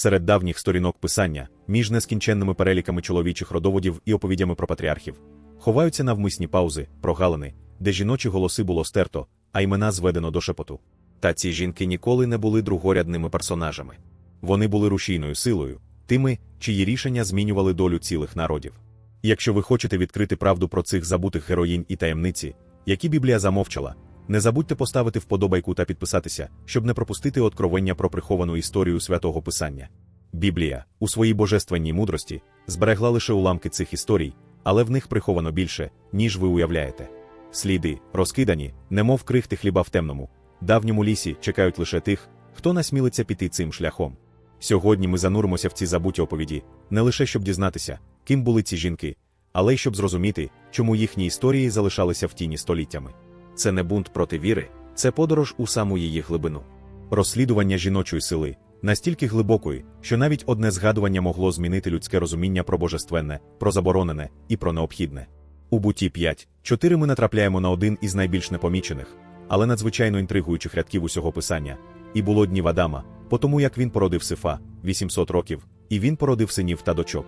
Серед давніх сторінок писання, між нескінченними переліками чоловічих родоводів і оповідями про патріархів, ховаються навмисні паузи, прогалини, де жіночі голоси було стерто, а імена зведено до шепоту. Та ці жінки ніколи не були другорядними персонажами. Вони були рушійною силою, тими, чиї рішення змінювали долю цілих народів. Якщо ви хочете відкрити правду про цих забутих героїнь і таємниці, які Біблія замовчала, не забудьте поставити вподобайку та підписатися, щоб не пропустити откровення про приховану історію святого Писання. Біблія, у своїй божественній мудрості, зберегла лише уламки цих історій, але в них приховано більше, ніж ви уявляєте. Сліди, розкидані, немов крихти хліба в темному, давньому лісі чекають лише тих, хто насмілиться піти цим шляхом. Сьогодні ми зануримося в ці забуті оповіді, не лише щоб дізнатися, ким були ці жінки, але й щоб зрозуміти, чому їхні історії залишалися в тіні століттями. Це не бунт проти віри, це подорож у саму її глибину. Розслідування жіночої сили настільки глибокої, що навіть одне згадування могло змінити людське розуміння про божественне, про заборонене і про необхідне. У буті 5, 4 ми натрапляємо на один із найбільш непомічених, але надзвичайно інтригуючих рядків усього писання. І було днів Адама, по тому як він породив Сифа 800 років, і він породив синів та дочок.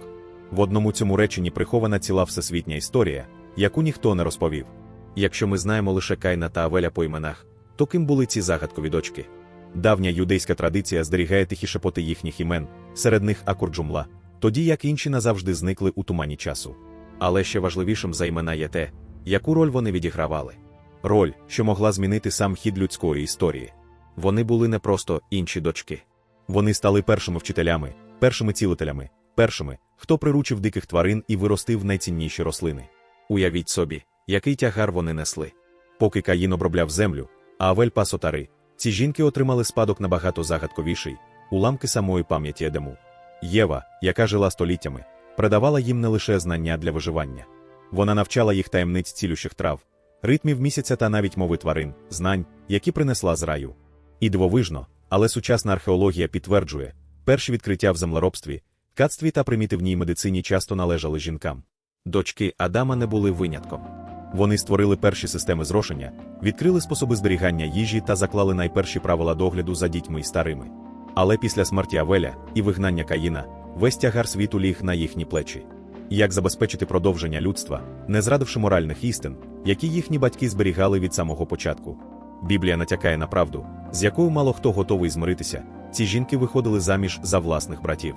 В одному цьому реченні прихована ціла всесвітня історія, яку ніхто не розповів. Якщо ми знаємо лише Кайна та Авеля по іменах, то ким були ці загадкові дочки? Давня юдейська традиція зберігає тихі шепоти їхніх імен, серед них Акурджумла, тоді як інші назавжди зникли у тумані часу. Але ще важливішим за імена є те, яку роль вони відігравали. Роль, що могла змінити сам хід людської історії. Вони були не просто інші дочки. Вони стали першими вчителями, першими цілителями, першими, хто приручив диких тварин і виростив найцінніші рослини. Уявіть собі, який тягар вони несли. Поки Каїн обробляв землю, а Авель пас отари, ці жінки отримали спадок набагато загадковіший, уламки самої пам'яті Едему. Єва, яка жила століттями, передавала їм не лише знання для виживання. Вона навчала їх таємниць цілющих трав, ритмів місяця та навіть мови тварин, знань, які принесла з раю. І дивовижно, але сучасна археологія підтверджує, перші відкриття в землеробстві, кацтві та примітивній медицині часто належали жінкам. Дочки Адама не були винятком. Вони створили перші системи зрошення, відкрили способи зберігання їжі та заклали найперші правила догляду за дітьми і старими. Але після смерті Авеля і вигнання Каїна весь тягар світу ліг на їхні плечі. Як забезпечити продовження людства, не зрадивши моральних істин, які їхні батьки зберігали від самого початку. Біблія натякає на правду, з якою мало хто готовий змиритися, ці жінки виходили заміж за власних братів.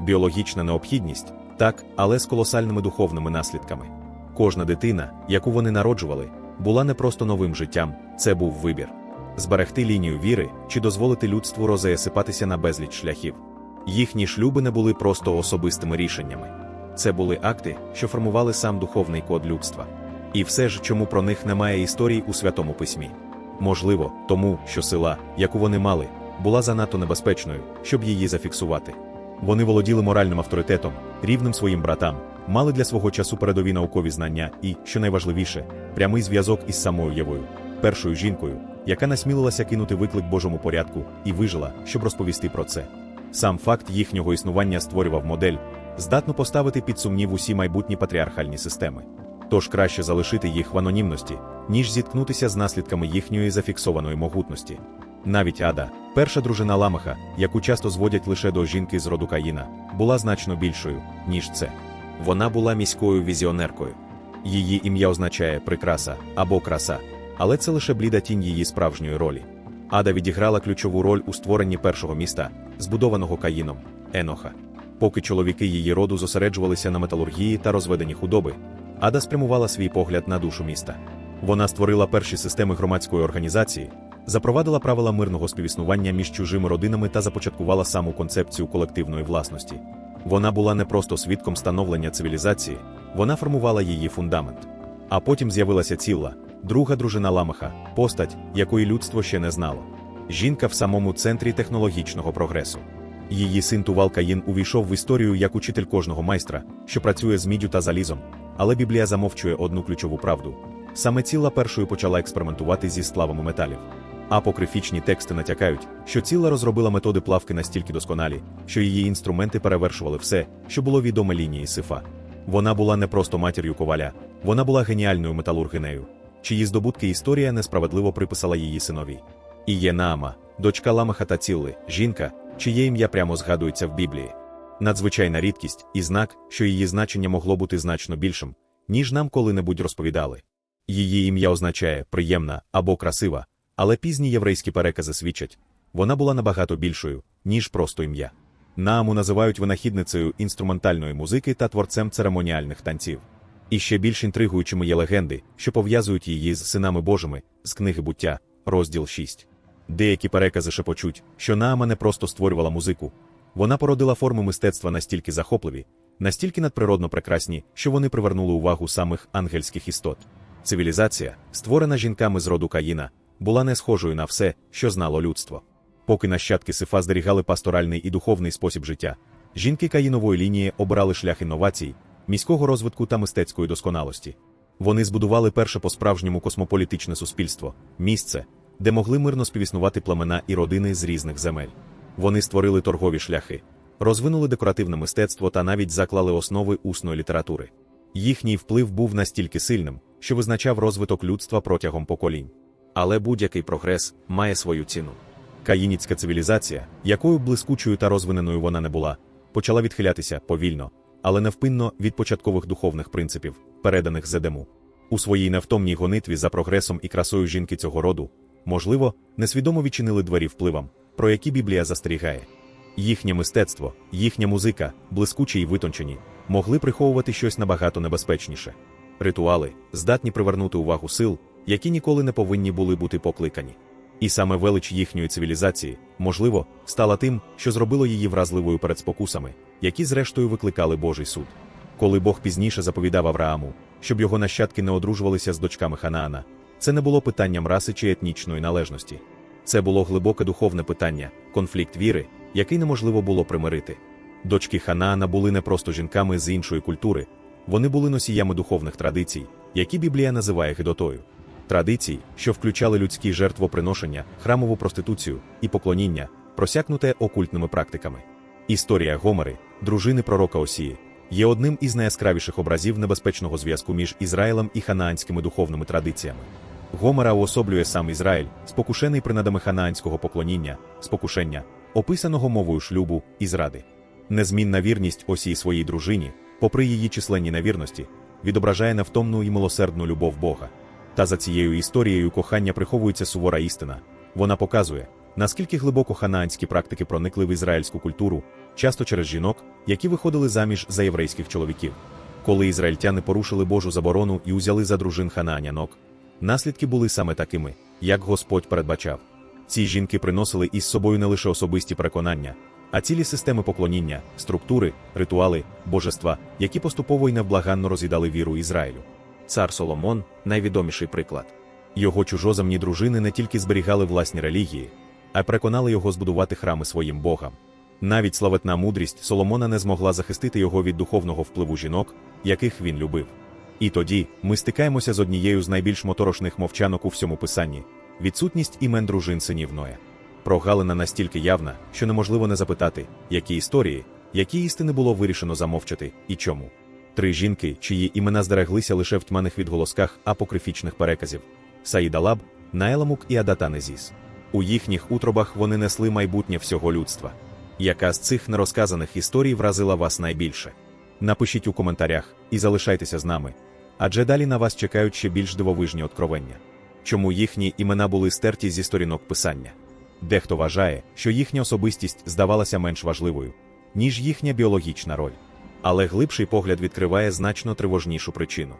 Біологічна необхідність так, але з колосальними духовними наслідками. Кожна дитина, яку вони народжували, була не просто новим життям, це був вибір. Зберегти лінію віри чи дозволити людству розеясипатися на безліч шляхів. Їхні шлюби не були просто особистими рішеннями. Це були акти, що формували сам духовний код людства. І все ж, чому про них немає історій у святому письмі. Можливо, тому, що сила, яку вони мали, була занадто небезпечною, щоб її зафіксувати. Вони володіли моральним авторитетом, рівним своїм братам, мали для свого часу передові наукові знання і, що найважливіше, прямий зв'язок із самою Євою, першою жінкою, яка насмілилася кинути виклик Божому порядку і вижила, щоб розповісти про це. Сам факт їхнього існування створював модель, здатну поставити під сумнів усі майбутні патріархальні системи. Тож краще залишити їх в анонімності, ніж зіткнутися з наслідками їхньої зафіксованої могутності. Навіть Ада, перша дружина Ламаха, яку часто зводять лише до жінки з роду Каїна, була значно більшою, ніж це. Вона була міською візіонеркою. Її ім'я означає прикраса або краса, але це лише бліда тінь її справжньої ролі. Ада відіграла ключову роль у створенні першого міста, збудованого Каїном Еноха. Поки чоловіки її роду зосереджувалися на металургії та розведенні худоби, Ада спрямувала свій погляд на душу міста. Вона створила перші системи громадської організації, запровадила правила мирного співіснування між чужими родинами та започаткувала саму концепцію колективної власності. Вона була не просто свідком становлення цивілізації, вона формувала її фундамент. А потім з'явилася ціла, друга дружина Ламаха, постать, якої людство ще не знало. Жінка в самому центрі технологічного прогресу. Її син Тувал Каїн увійшов в історію як учитель кожного майстра, що працює з міддю та залізом, але Біблія замовчує одну ключову правду. Саме ціла першою почала експериментувати зі сплавами металів. Апокрифічні тексти натякають, що ціла розробила методи плавки настільки досконалі, що її інструменти перевершували все, що було відоме лінії сифа. Вона була не просто матір'ю коваля, вона була геніальною металургинею, чиї здобутки історія несправедливо приписала її синові. І Єнаама, дочка Ламаха та Цілли, жінка, чиє ім'я прямо згадується в Біблії. Надзвичайна рідкість і знак, що її значення могло бути значно більшим, ніж нам коли-небудь розповідали. Її ім'я означає приємна або красива, але пізні єврейські перекази свідчать, вона була набагато більшою, ніж просто ім'я. Нааму називають винахідницею інструментальної музики та творцем церемоніальних танців. І ще більш інтригуючими є легенди, що пов'язують її з синами Божими з книги буття, розділ 6. Деякі перекази шепочуть, що Наама не просто створювала музику, вона породила форми мистецтва настільки захопливі, настільки надприродно прекрасні, що вони привернули увагу самих ангельських істот. Цивілізація, створена жінками з роду Каїна, була не схожою на все, що знало людство. Поки нащадки Сифа зберігали пасторальний і духовний спосіб життя, жінки Каїнової лінії обирали шлях інновацій, міського розвитку та мистецької досконалості. Вони збудували перше по-справжньому космополітичне суспільство, місце, де могли мирно співіснувати племена і родини з різних земель. Вони створили торгові шляхи, розвинули декоративне мистецтво та навіть заклали основи усної літератури. Їхній вплив був настільки сильним, що визначав розвиток людства протягом поколінь. Але будь-який прогрес має свою ціну. Каїніцька цивілізація, якою блискучою та розвиненою вона не була, почала відхилятися повільно, але невпинно від початкових духовних принципів, переданих Зедему. У своїй невтомній гонитві за прогресом і красою жінки цього роду, можливо, несвідомо відчинили двері впливам, про які Біблія застерігає. Їхнє мистецтво, їхня музика, блискучі й витончені, могли приховувати щось набагато небезпечніше. Ритуали здатні привернути увагу сил, які ніколи не повинні були бути покликані. І саме велич їхньої цивілізації, можливо, стала тим, що зробило її вразливою перед спокусами, які зрештою викликали Божий суд. Коли Бог пізніше заповідав Аврааму, щоб його нащадки не одружувалися з дочками Ханаана, це не було питанням раси чи етнічної належності. Це було глибоке духовне питання, конфлікт віри, який неможливо було примирити. Дочки Ханаана були не просто жінками з іншої культури, вони були носіями духовних традицій, які Біблія називає гидотою. Традицій, що включали людські жертвоприношення, храмову проституцію і поклоніння, просякнуте окультними практиками. Історія Гомери, дружини пророка Осії, є одним із найяскравіших образів небезпечного зв'язку між Ізраїлем і ханаанськими духовними традиціями. Гомера уособлює сам Ізраїль, спокушений принадами ханаанського поклоніння, спокушення, описаного мовою шлюбу і зради. Незмінна вірність осії своїй дружині, попри її численні невірності, відображає невтомну і милосердну любов Бога. Та за цією історією кохання приховується сувора істина. Вона показує, наскільки глибоко ханаанські практики проникли в ізраїльську культуру, часто через жінок, які виходили заміж за єврейських чоловіків. Коли ізраїльтяни порушили Божу заборону і узяли за дружин ханаанянок, наслідки були саме такими, як Господь передбачав. Ці жінки приносили із собою не лише особисті переконання, а цілі системи поклоніння, структури, ритуали, божества, які поступово й невблаганно роз'їдали віру Ізраїлю. Цар Соломон найвідоміший приклад. Його чужоземні дружини не тільки зберігали власні релігії, а й переконали його збудувати храми своїм богам. Навіть славетна мудрість Соломона не змогла захистити його від духовного впливу жінок, яких він любив. І тоді ми стикаємося з однією з найбільш моторошних мовчанок у всьому писанні відсутність імен дружин синів Ноя. Прогалина настільки явна, що неможливо не запитати, які історії, які істини було вирішено замовчати і чому. Три жінки, чиї імена здереглися лише в тьманих відголосках апокрифічних переказів Саїда Лаб, Наеламук і Адатанезіс. У їхніх утробах вони несли майбутнє всього людства. Яка з цих нерозказаних історій вразила вас найбільше? Напишіть у коментарях і залишайтеся з нами. Адже далі на вас чекають ще більш дивовижні откровення. Чому їхні імена були стерті зі сторінок писання? Дехто вважає, що їхня особистість здавалася менш важливою, ніж їхня біологічна роль. Але глибший погляд відкриває значно тривожнішу причину.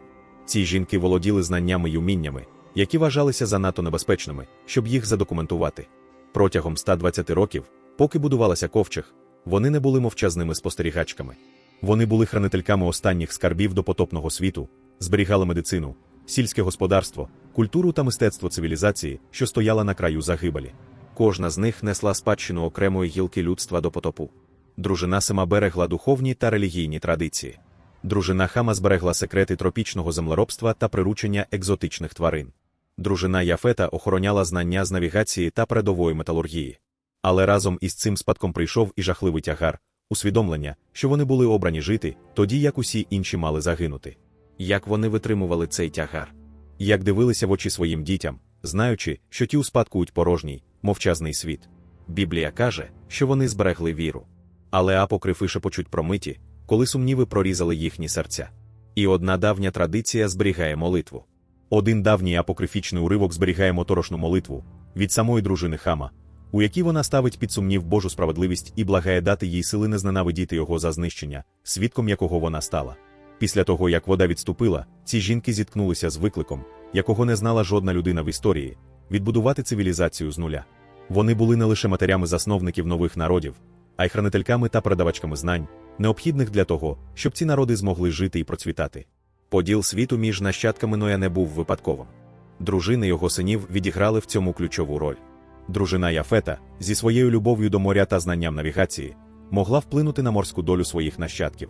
Ці жінки володіли знаннями й уміннями, які вважалися занадто небезпечними, щоб їх задокументувати. Протягом 120 років, поки будувалася ковчег, вони не були мовчазними спостерігачками. Вони були хранительками останніх скарбів до потопного світу, зберігали медицину, сільське господарство, культуру та мистецтво цивілізації, що стояла на краю загибелі. Кожна з них несла спадщину окремої гілки людства до потопу. Дружина Сема берегла духовні та релігійні традиції. Дружина Хама зберегла секрети тропічного землеробства та приручення екзотичних тварин. Дружина Яфета охороняла знання з навігації та передової металургії. Але разом із цим спадком прийшов і жахливий тягар, усвідомлення, що вони були обрані жити, тоді як усі інші мали загинути. Як вони витримували цей тягар? Як дивилися в очі своїм дітям, знаючи, що ті успадкують порожній, мовчазний світ. Біблія каже, що вони зберегли віру. Але апокрифи шепочуть про миті, коли сумніви прорізали їхні серця. І одна давня традиція зберігає молитву. Один давній апокрифічний уривок зберігає моторошну молитву від самої дружини Хама, у якій вона ставить під сумнів Божу справедливість і благає дати їй сили не зненавидіти його за знищення, свідком якого вона стала. Після того, як вода відступила, ці жінки зіткнулися з викликом, якого не знала жодна людина в історії відбудувати цивілізацію з нуля. Вони були не лише матерями засновників нових народів, а й хранительками та передавачками знань, необхідних для того, щоб ці народи змогли жити і процвітати. Поділ світу між нащадками Ноя не був випадковим. Дружини його синів відіграли в цьому ключову роль. Дружина Яфета, зі своєю любов'ю до моря та знанням навігації, могла вплинути на морську долю своїх нащадків.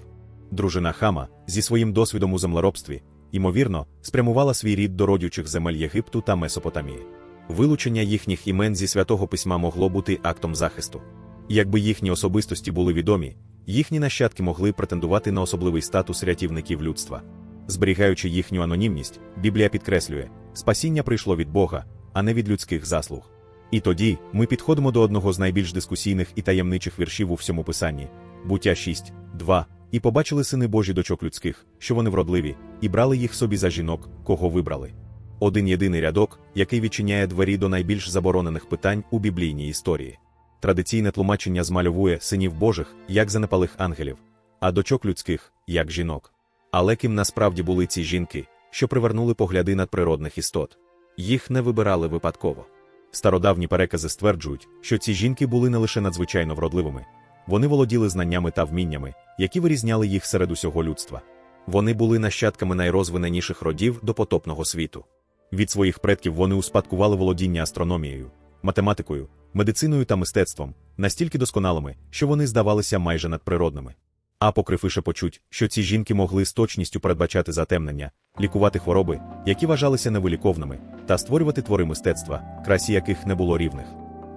Дружина Хама, зі своїм досвідом у землеробстві, ймовірно, спрямувала свій рід до родючих земель Єгипту та Месопотамії. Вилучення їхніх імен зі святого письма могло бути актом захисту. Якби їхні особистості були відомі, їхні нащадки могли претендувати на особливий статус рятівників людства. Зберігаючи їхню анонімність, Біблія підкреслює, спасіння прийшло від Бога, а не від людських заслуг. І тоді ми підходимо до одного з найбільш дискусійних і таємничих віршів у всьому писанні буття 6, 2, і побачили сини Божі дочок людських, що вони вродливі, і брали їх собі за жінок, кого вибрали. Один єдиний рядок, який відчиняє двері до найбільш заборонених питань у біблійній історії. Традиційне тлумачення змальовує синів Божих як занепалих ангелів, а дочок людських як жінок. Але ким насправді були ці жінки, що привернули погляди надприродних істот? Їх не вибирали випадково. Стародавні перекази стверджують, що ці жінки були не лише надзвичайно вродливими, вони володіли знаннями та вміннями, які вирізняли їх серед усього людства. Вони були нащадками найрозвиненіших родів до потопного світу. Від своїх предків вони успадкували володіння астрономією, математикою, медициною та мистецтвом, настільки досконалими, що вони здавалися майже надприродними. Апокрифи шепочуть, що ці жінки могли з точністю передбачати затемнення, лікувати хвороби, які вважалися невиліковними, та створювати твори мистецтва, красі яких не було рівних.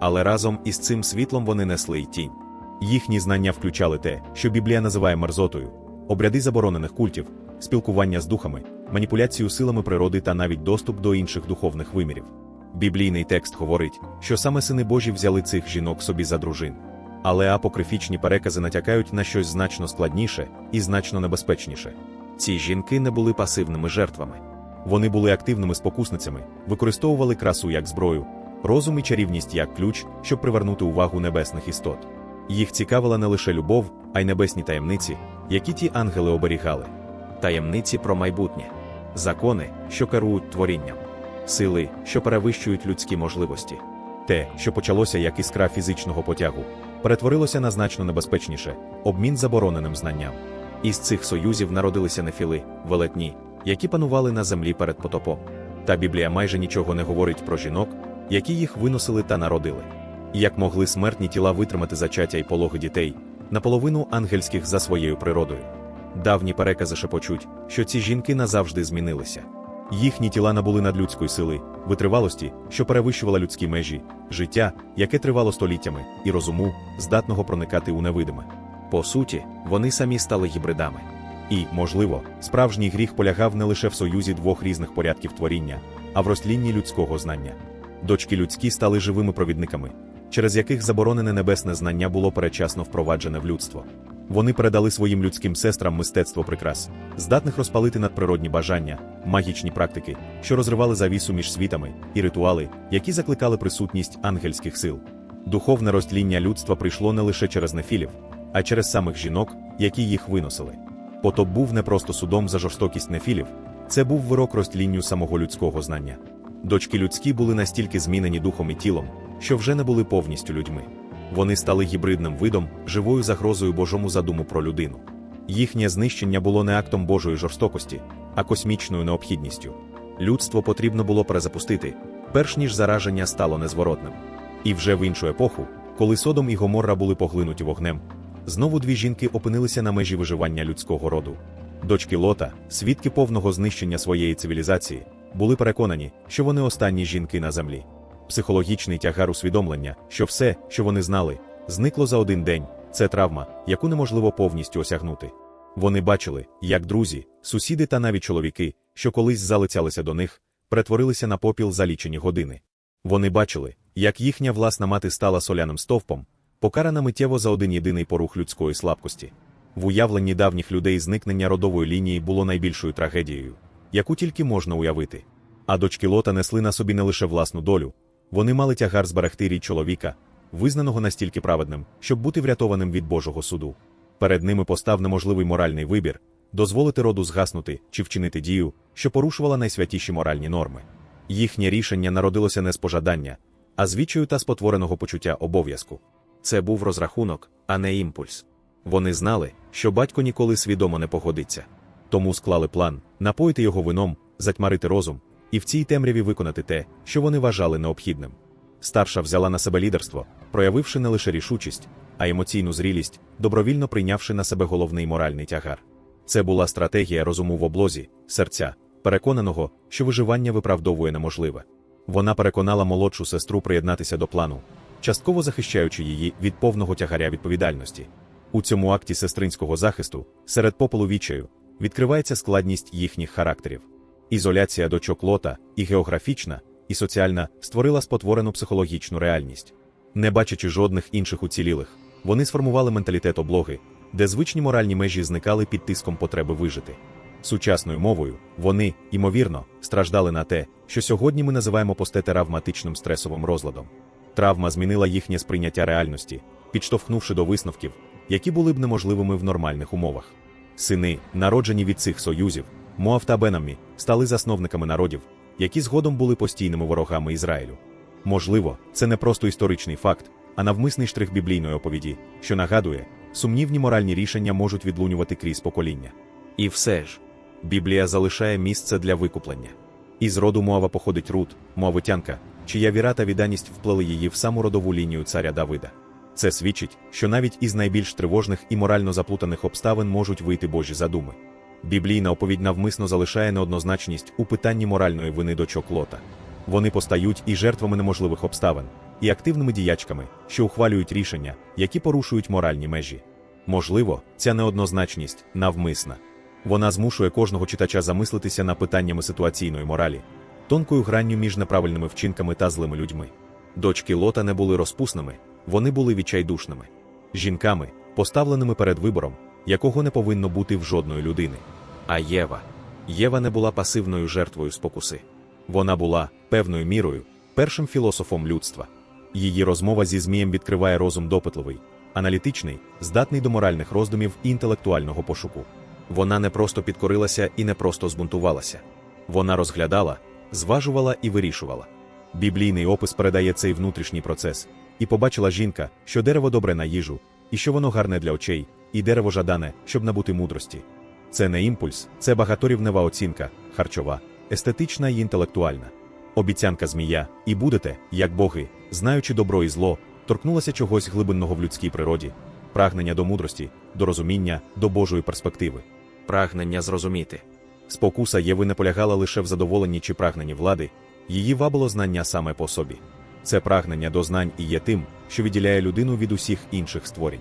Але разом із цим світлом вони несли й тінь. Їхні знання включали те, що Біблія називає мерзотою, обряди заборонених культів, спілкування з духами, маніпуляцію силами природи та навіть доступ до інших духовних вимірів. Біблійний текст говорить, що саме сини Божі взяли цих жінок собі за дружин. Але апокрифічні перекази натякають на щось значно складніше і значно небезпечніше. Ці жінки не були пасивними жертвами. Вони були активними спокусницями, використовували красу як зброю, розум і чарівність як ключ, щоб привернути увагу небесних істот. Їх цікавила не лише любов, а й небесні таємниці, які ті ангели оберігали. Таємниці про майбутнє, закони, що керують творінням, сили, що перевищують людські можливості. Те, що почалося як іскра фізичного потягу, перетворилося на значно небезпечніше обмін забороненим знанням. Із цих союзів народилися нефіли, велетні, які панували на землі перед потопом. Та Біблія майже нічого не говорить про жінок, які їх виносили та народили. Як могли смертні тіла витримати зачаття й пологи дітей, наполовину ангельських за своєю природою. Давні перекази шепочуть, що ці жінки назавжди змінилися. Їхні тіла набули надлюдської сили, витривалості, що перевищувала людські межі, життя, яке тривало століттями, і розуму, здатного проникати у невидиме. По суті, вони самі стали гібридами. І, можливо, справжній гріх полягав не лише в союзі двох різних порядків творіння, а в розтлінні людського знання. Дочки людські стали живими провідниками, через яких заборонене небесне знання було перечасно впроваджене в людство. Вони передали своїм людським сестрам мистецтво прикрас, здатних розпалити надприродні бажання, магічні практики, що розривали завісу між світами, і ритуали, які закликали присутність ангельських сил. Духовне розтління людства прийшло не лише через нефілів, а через самих жінок, які їх виносили. Потоп був не просто судом за жорстокість нефілів, це був вирок розтлінню самого людського знання. Дочки людські були настільки змінені духом і тілом, що вже не були повністю людьми. Вони стали гібридним видом, живою загрозою Божому задуму про людину. Їхнє знищення було не актом Божої жорстокості, а космічною необхідністю. Людство потрібно було перезапустити, перш ніж зараження стало незворотним. І вже в іншу епоху, коли Содом і Гоморра були поглинуті вогнем, знову дві жінки опинилися на межі виживання людського роду. Дочки Лота, свідки повного знищення своєї цивілізації, були переконані, що вони останні жінки на землі. Психологічний тягар усвідомлення, що все, що вони знали, зникло за один день. Це травма, яку неможливо повністю осягнути. Вони бачили, як друзі, сусіди та навіть чоловіки, що колись залицялися до них, перетворилися на попіл за лічені години. Вони бачили, як їхня власна мати стала соляним стовпом, покарана миттєво за один єдиний порух людської слабкості. В уявленні давніх людей зникнення родової лінії було найбільшою трагедією, яку тільки можна уявити. А дочки Лота несли на собі не лише власну долю, вони мали тягар зберегти рід чоловіка, визнаного настільки праведним, щоб бути врятованим від Божого суду. Перед ними постав неможливий моральний вибір дозволити роду згаснути чи вчинити дію, що порушувала найсвятіші моральні норми. Їхнє рішення народилося не з пожадання, а з відчаю та спотвореного почуття обов'язку. Це був розрахунок, а не імпульс. Вони знали, що батько ніколи свідомо не погодиться. Тому склали план напоїти його вином, затьмарити розум, і в цій темряві виконати те, що вони вважали необхідним. Старша взяла на себе лідерство, проявивши не лише рішучість, а емоційну зрілість, добровільно прийнявши на себе головний моральний тягар. Це була стратегія розуму в облозі, серця, переконаного, що виживання виправдовує неможливе. Вона переконала молодшу сестру приєднатися до плану, частково захищаючи її від повного тягаря відповідальності. У цьому акті сестринського захисту, серед попелу вічаю, відкривається складність їхніх характерів. Ізоляція дочок лота, і географічна, і соціальна створила спотворену психологічну реальність. Не бачачи жодних інших уцілілих, вони сформували менталітет облоги, де звичні моральні межі зникали під тиском потреби вижити. Сучасною мовою вони, ймовірно, страждали на те, що сьогодні ми називаємо постетеравматичним стресовим розладом. Травма змінила їхнє сприйняття реальності, підштовхнувши до висновків, які були б неможливими в нормальних умовах. Сини, народжені від цих союзів, Моав та Бенаммі, стали засновниками народів, які згодом були постійними ворогами Ізраїлю. Можливо, це не просто історичний факт, а навмисний штрих біблійної оповіді, що нагадує, сумнівні моральні рішення можуть відлунювати крізь покоління. І все ж, Біблія залишає місце для викуплення. Із роду Моава походить Рут, Моавитянка, чия віра та відданість вплели її в саму родову лінію царя Давида. Це свідчить, що навіть із найбільш тривожних і морально заплутаних обставин можуть вийти Божі задуми. Біблійна оповідь навмисно залишає неоднозначність у питанні моральної вини дочок лота. Вони постають і жертвами неможливих обставин, і активними діячками, що ухвалюють рішення, які порушують моральні межі. Можливо, ця неоднозначність навмисна. Вона змушує кожного читача замислитися над питаннями ситуаційної моралі, тонкою гранню між неправильними вчинками та злими людьми. Дочки лота не були розпусними, вони були відчайдушними, жінками, поставленими перед вибором, якого не повинно бути в жодної людини. А Єва. Єва не була пасивною жертвою спокуси. Вона була, певною мірою, першим філософом людства. Її розмова зі Змієм відкриває розум допитливий, аналітичний, здатний до моральних роздумів і інтелектуального пошуку. Вона не просто підкорилася і не просто збунтувалася. Вона розглядала, зважувала і вирішувала. Біблійний опис передає цей внутрішній процес, і побачила жінка, що дерево добре на їжу, і що воно гарне для очей, і дерево жадане, щоб набути мудрості. Це не імпульс, це багаторівнева оцінка, харчова, естетична і інтелектуальна. Обіцянка змія, і будете, як боги, знаючи добро і зло, торкнулася чогось глибинного в людській природі, прагнення до мудрості, до розуміння, до Божої перспективи, прагнення зрозуміти. Спокуса Єви не полягала лише в задоволенні чи прагненні влади, її вабило знання саме по собі. Це прагнення до знань і є тим, що відділяє людину від усіх інших створень.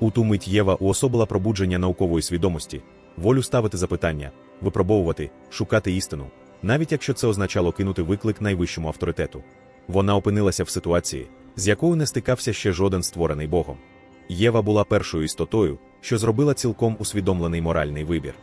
У ту мить Єва уособила пробудження наукової свідомості, волю ставити запитання, випробовувати, шукати істину, навіть якщо це означало кинути виклик найвищому авторитету. Вона опинилася в ситуації, з якою не стикався ще жоден створений Богом. Єва була першою істотою, що зробила цілком усвідомлений моральний вибір.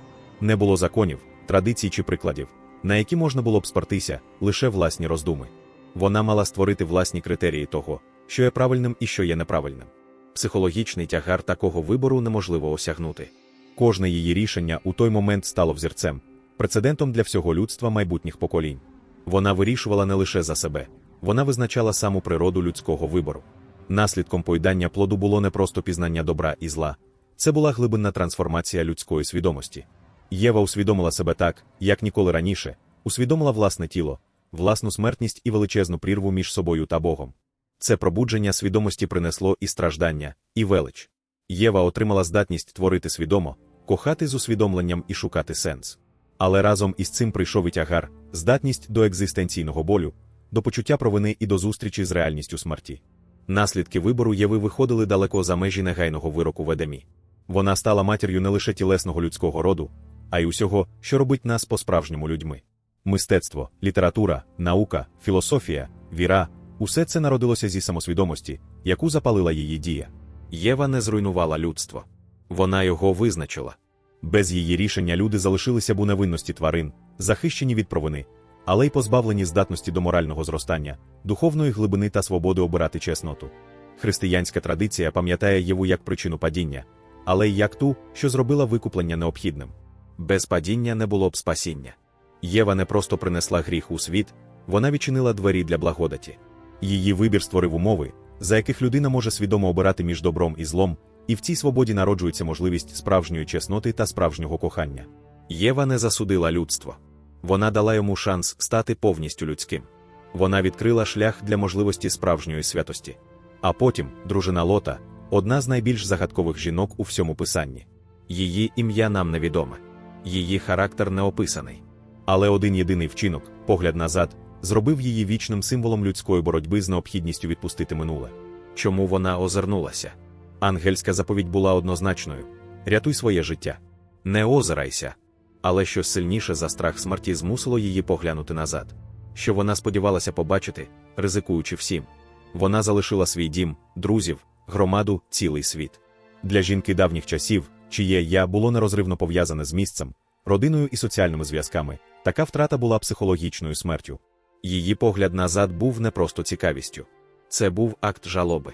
Не було законів, традицій чи прикладів, на які можна було б спартися лише власні роздуми. Вона мала створити власні критерії того, що є правильним і що є неправильним. Психологічний тягар такого вибору неможливо осягнути. Кожне її рішення у той момент стало взірцем, прецедентом для всього людства майбутніх поколінь. Вона вирішувала не лише за себе, вона визначала саму природу людського вибору. Наслідком поїдання плоду було не просто пізнання добра і зла, це була глибинна трансформація людської свідомості. Єва усвідомила себе так, як ніколи раніше, усвідомила власне тіло, власну смертність і величезну прірву між собою та Богом. Це пробудження свідомості принесло і страждання, і велич. Єва отримала здатність творити свідомо, кохати з усвідомленням і шукати сенс. Але разом із цим прийшов і тягар, здатність до екзистенційного болю, до почуття провини і до зустрічі з реальністю смерті. Наслідки вибору Єви виходили далеко за межі негайного вироку в Едемі. Вона стала матір'ю не лише тілесного людського роду, а й усього, що робить нас по-справжньому людьми. Мистецтво, література, наука, філософія, віра усе це народилося зі самосвідомості, яку запалила її дія. Єва не зруйнувала людство. Вона його визначила. Без її рішення люди залишилися б у невинності тварин, захищені від провини, але й позбавлені здатності до морального зростання, духовної глибини та свободи обирати чесноту. Християнська традиція пам'ятає Єву як причину падіння, але й як ту, що зробила викуплення необхідним. Без падіння не було б спасіння. Єва не просто принесла гріх у світ, вона відчинила двері для благодаті. Її вибір створив умови, за яких людина може свідомо обирати між добром і злом, і в цій свободі народжується можливість справжньої чесноти та справжнього кохання. Єва не засудила людство. Вона дала йому шанс стати повністю людським. Вона відкрила шлях для можливості справжньої святості. А потім дружина Лота одна з найбільш загадкових жінок у всьому писанні. Її ім'я нам невідоме, її характер не описаний. Але один єдиний вчинок, погляд назад, зробив її вічним символом людської боротьби з необхідністю відпустити минуле. Чому вона озирнулася? Ангельська заповідь була однозначною: рятуй своє життя, не озирайся. Але щось сильніше за страх смерті змусило її поглянути назад, що вона сподівалася побачити, ризикуючи всім. Вона залишила свій дім, друзів, громаду, цілий світ. Для жінки давніх часів, чиє я було нерозривно пов'язане з місцем, родиною і соціальними зв'язками, така втрата була психологічною смертю. Її погляд назад був не просто цікавістю. Це був акт жалоби,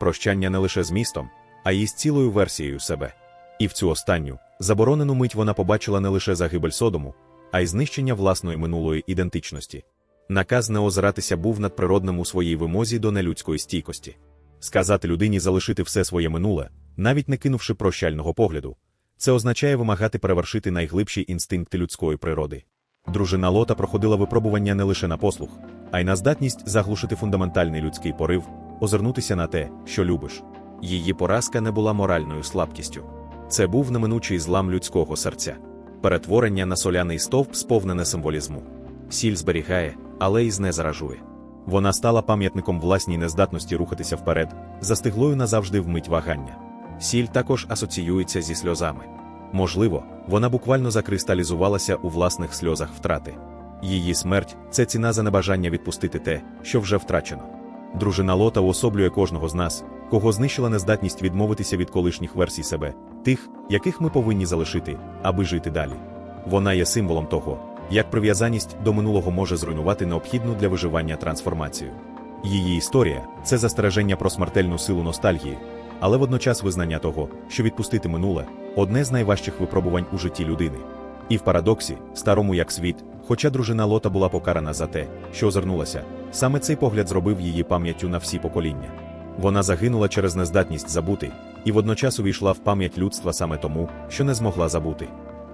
прощання не лише з містом, а й з цілою версією себе. І в цю останню, заборонену мить вона побачила не лише загибель Содому, а й знищення власної минулої ідентичності. Наказ не озиратися був надприродним у своїй вимозі до нелюдської стійкості. Сказати людині залишити все своє минуле, навіть не кинувши прощального погляду, це означає вимагати перевершити найглибші інстинкти людської природи. Дружина Лота проходила випробування не лише на послух, а й на здатність заглушити фундаментальний людський порив, озирнутися на те, що любиш. Її поразка не була моральною слабкістю. Це був неминучий злам людського серця, перетворення на соляний стовп, сповнене символізму. Сіль зберігає, але й знезаражує. Вона стала пам'ятником власній нездатності рухатися вперед, застиглою назавжди вмить вагання. Сіль також асоціюється зі сльозами. Можливо, вона буквально закристалізувалася у власних сльозах втрати. Її смерть це ціна за небажання відпустити те, що вже втрачено. Дружина Лота уособлює кожного з нас, кого знищила нездатність відмовитися від колишніх версій себе, тих, яких ми повинні залишити, аби жити далі. Вона є символом того, як прив'язаність до минулого може зруйнувати необхідну для виживання трансформацію. Її історія це застереження про смертельну силу ностальгії, але водночас визнання того, що відпустити минуле одне з найважчих випробувань у житті людини. І в парадоксі, старому як світ, хоча дружина Лота була покарана за те, що озирнулася, саме цей погляд зробив її пам'яттю на всі покоління. Вона загинула через нездатність забути, і водночас увійшла в пам'ять людства саме тому, що не змогла забути.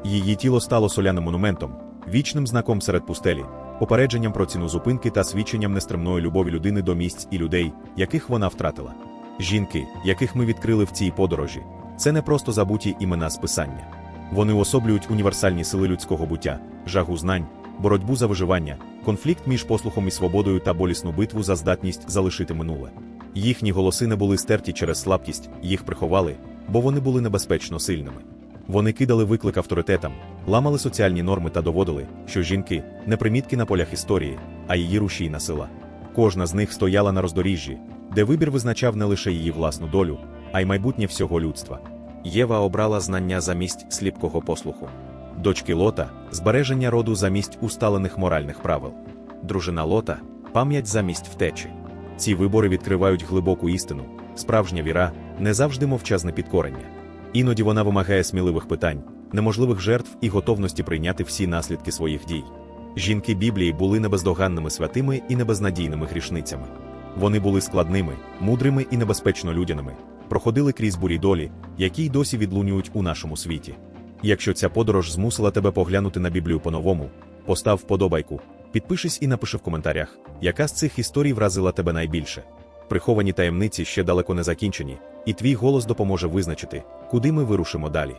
Її тіло стало соляним монументом, вічним знаком серед пустелі, попередженням про ціну зупинки та свідченням нестримної любові людини до місць і людей, яких вона втратила. Жінки, яких ми відкрили в цій подорожі, це не просто забуті імена списання. Вони уособлюють універсальні сили людського буття, жагу знань, боротьбу за виживання, конфлікт між послухом і свободою та болісну битву за здатність залишити минуле. Їхні голоси не були стерті через слабкість, їх приховали, бо вони були небезпечно сильними. Вони кидали виклик авторитетам, ламали соціальні норми та доводили, що жінки не примітки на полях історії, а її рушійна сила. Кожна з них стояла на роздоріжжі, де вибір визначав не лише її власну долю, а й майбутнє всього людства. Єва обрала знання замість сліпкого послуху. Дочки Лота збереження роду замість усталених моральних правил. Дружина Лота пам'ять замість втечі. Ці вибори відкривають глибоку істину, справжня віра, не завжди мовчазне підкорення. Іноді вона вимагає сміливих питань, неможливих жертв і готовності прийняти всі наслідки своїх дій. Жінки Біблії були небездоганними святими і небезнадійними грішницями. Вони були складними, мудрими і небезпечно людяними, проходили крізь бурі долі, які й досі відлунюють у нашому світі. Якщо ця подорож змусила тебе поглянути на Біблію по-новому, постав вподобайку, підпишись і напиши в коментарях, яка з цих історій вразила тебе найбільше. Приховані таємниці ще далеко не закінчені, і твій голос допоможе визначити, куди ми вирушимо далі.